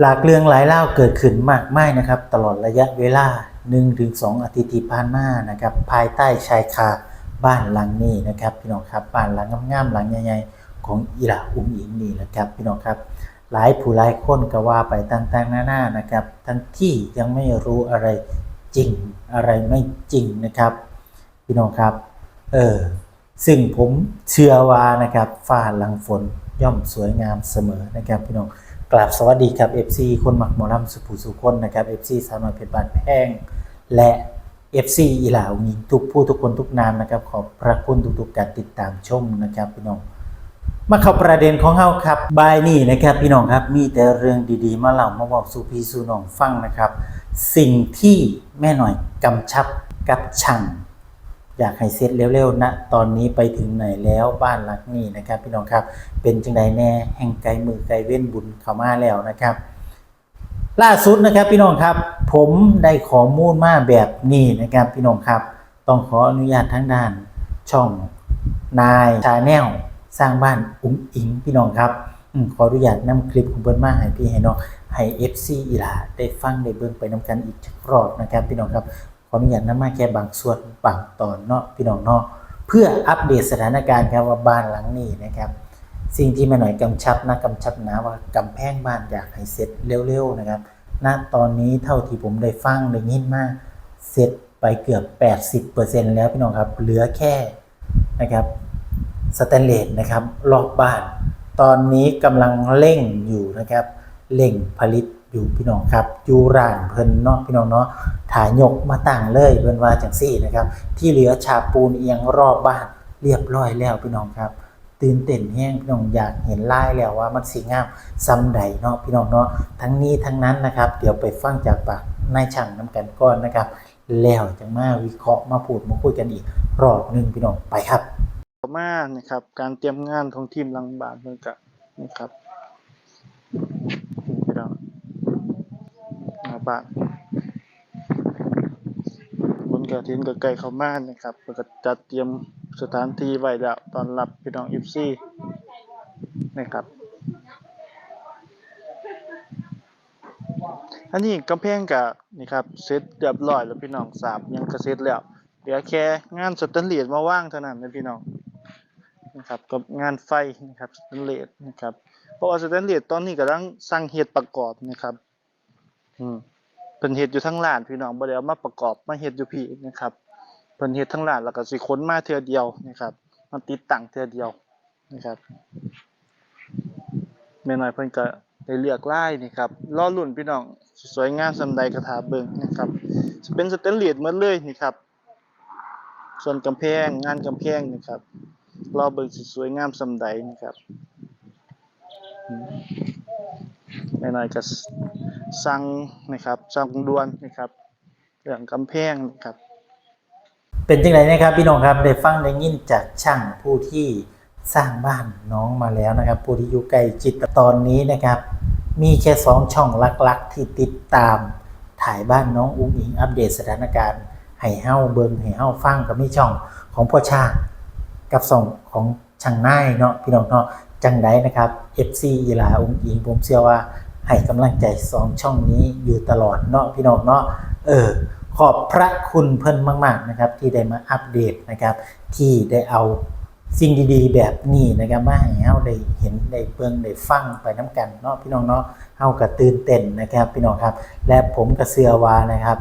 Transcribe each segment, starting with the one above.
หลากเรื่องหลายเล่าเกิดขึ้นมากมายนะครับ ตลอดระยะเวลา 1-2 อาทิตย์ที่ผ่านมานะครับ ภายใต้ชายคาบ้านหลังนี้นะครับ พี่น้องครับบ้านหลังงามๆหลังใหญ่ๆของอีหลาอุ้งอิงนี่นะครับ พี่น้องครับ หลายผู้หลายคนก็ว่าไปต่างๆนานานะครับ ทั้งที่ยังไม่รู้อะไรจริงอะไรไม่จริงนะครับ พี่น้องครับเออซึ่งผมเชื่อว่านะครับฟ้าหลังฝนย่อมสวยงามเสมอนะครับพี่น้อง กราบสวัสดีครับ FC คนหมักหมอลำสุภูสุคนนะครับ FC สาวน้อยเพชรบานแพงและ FC อีหลาวมีทุกผู้ทุกคนทุกนามนะครับ ขอบพระคุณทุกๆการติดตามชมนะครับพี่น้อง มาเข้าประเด็นของเฮาครับบายนี้นะครับพี่น้องครับมีแต่เรื่องดีๆ มาเล่ามาบอกสู่พี่สู่น้องฟังนะครับ สิ่งที่แม่หน่อยกำชับกับช่าง อยากให้เสร็จเร็วๆนะตอนนี้ไปถึงไหนแล้วบ้านหลังนี้นะครับ พี่น้องครับเป็นจังไดแน่แห่งไกลมือไกลเว้นบุญเข้ามาแล้วนะครับ ล่าสุดนะครับพี่น้องครับ ผมได้ข้อมูลมาแบบนี้นะครับพี่น้องครับ ต้องขออนุญาตทั้งด้าน ช่องนายชาแนลสร้างบ้านอุ้งอิงพี่น้องครับอขออนุญาตนำคลิปของเบิ้นมาให้พี่ให้น้องให้ FC อีหลาได้ฟังได้เบิ่งไปนำกันอีกจักรอบนะครับ พี่น้องครับ ขออนุญาตนำมาแค่บางส่วนบางตอนเนาะพี่น้องเนาะเพื่ออัปเดตสถานการณ์ครับว่าบ้านหลังนี้นะครับ สิ่งที่ม่หน่อยกำชับนะกำชับนะว่ากำแพงบ้านอยากให้เสร็จเร็วๆนะครับณตอนนี้เท่าที่ผมได้ฟังได้ยินมาเสร็จไปเกือบ 80%แล้วพี่น้องครับ เหลือแค่นะครับสแตนเลสนะครับรอบบ้าน ตอนนี้กำลังเร่งอยู่นะครับ เร่งผลิตอยู่พี่น้องครับอยู่ร้านเพิ่นเนาะพี่น้องเนาะถ่ายยกมาตั้งเลยเพิ่นว่าจังซี่นะครับ ที่เหลือฉาปูนเอียงรอบบ้านเรียบร้อยแล้วพี่น้องครับ ตื่นเต้นแห้งพี่น้องอยากเห็นลายแล้วว่ามันสีงามซ้ำใดเนาะพี่น้องเนาะทั้งนี้ทั้งนั้นนะครับ เดี๋ยวไปฟังจากปากนายช่างน้ำกันก่อนนะครับ แล้วจังมาวิเคราะห์มาพูดมาคุยกันอีกรอบหนึงพี่น้องไปครับต่อมานะครับ การเตรียมงานของทีมลังบาทเมืองกะนะครับ บ้านบนกระถินกับไก่เข้ามานะครับแล้วก็จัดเตรียมสถานที่ไว้แล้วตอนรับพี่น้องอิฟซี่นะครับอันนี้กำแพงกะนี่ครับเสร็จเรียบร้อยแล้วพี่น้องสาบยังก็เสร็จแล้วเหลือแค่งานสแตนเลสมาว่างเท่านั้นนะพี่น้องนะครับกับงานไฟนะครับสแตนเลสนะครับเพราะว่าสแตนเลสตอนนี้กำลังสร้างเฮ็ดประกอบนะครับ อืม พิ่นเฮ็ดอยู่ทั้งร้านพี่น้องบ่ได้เอามาประกอบมาเฮ็ดอยู่พี่นะครับเพิ่นเฮ็ดทั้งร้านแล้วก็สิขนมาเทื่อเดียวนะครับมาติดตั้งเทื่อเดียวนะครับแม่น้อยเพิ่นก็ได้เลือกลายนี่ครับรอรุ่นพี่น้องสวยงามส่ำใดก็ท่าเบิ่งนะครับสิเป็นสแตนเลสหมดเลยนี่ครับส่วนกำแพงงานกำแพงนี่ครับรอเบิ่งสิสวยงามสำใดนะครับอืมแม่น้อยก็ สั่งนะครับสั่งด่วนนะครับเรื่องกำแพงนะครับเป็นจังไรนะครับพี่น้องครับได้ฟังได้ยินจากช่างผู้ที่สร้างบ้านน้องมาแล้วนะครับ ผู้ที่อยู่ใกล้จิตตอนนี้นะครับ มีแค่สองช่องหลักๆ ที่ติดตามถ่ายบ้านน้องอุ้งอิงอัปเดตสถานการณ์ให้เฮ้าเบิงให้เฮ้าฟังกับมีช่องของพ่อชากับส่องของช่างนายเนาะพี่น้องเนาะจังไดนะครับ FC อีหลาอุ้งอิงผมเชื่อว่า ให้กำลังใจสองช่องนี้อยู่ตลอดเนาะพี่น้องเนาะเออขอบพระคุณเพิ่นมาก ๆนะครับ ที่ได้มาอัปเดตนะครับ ที่ได้เอาสิ่งดีๆ แบบนี้นะครับมาให้เฮาได้เห็นได้เบิ่งได้ฟังไปน้กันเนาะพี่น้องเนาะเฮาก็ตื่นเต้นนะครับ พี่น้องครับ และผมก็เชื่อวานะครับ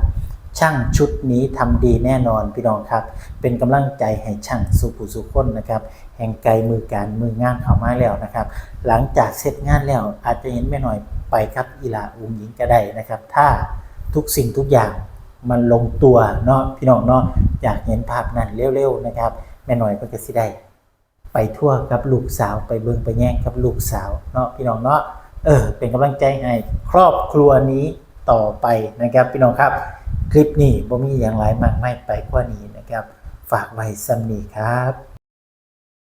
ช่างชุดนี้ทำดีแน่นอนพี่น้องครับ เป็นกำลังใจให้ช่างสุภูสุคนนะครับ แห่งไกลมือการมืองานเข้ามาแล้วนะครับ หลังจากเสร็จงานแล้วอาจจะเห็นแม่หน่อย ไปครับอีหลาอุ้งหญิงก็ได้นะครับ ถ้าทุกสิ่งทุกอย่างมันลงตัวเนาะพี่น้องเนาะอยากเห็นภาพนั้นเร็วๆนะครับ แม่หน่อยเพิ่นก็สิได้ ไปทั่วกับลูกสาวไปเบิงไปแย่งกับลูกสาวเนาะพี่น้องเนาะเออเป็นกำลังใจให้ครอบครัวนี้ต่อไปนะครับ พี่น้องครับ คลิปนี้บ่มีอย่างไรมากไม่ไปกว่านี้นะครับ ฝากไว้ซ้ำนีครับ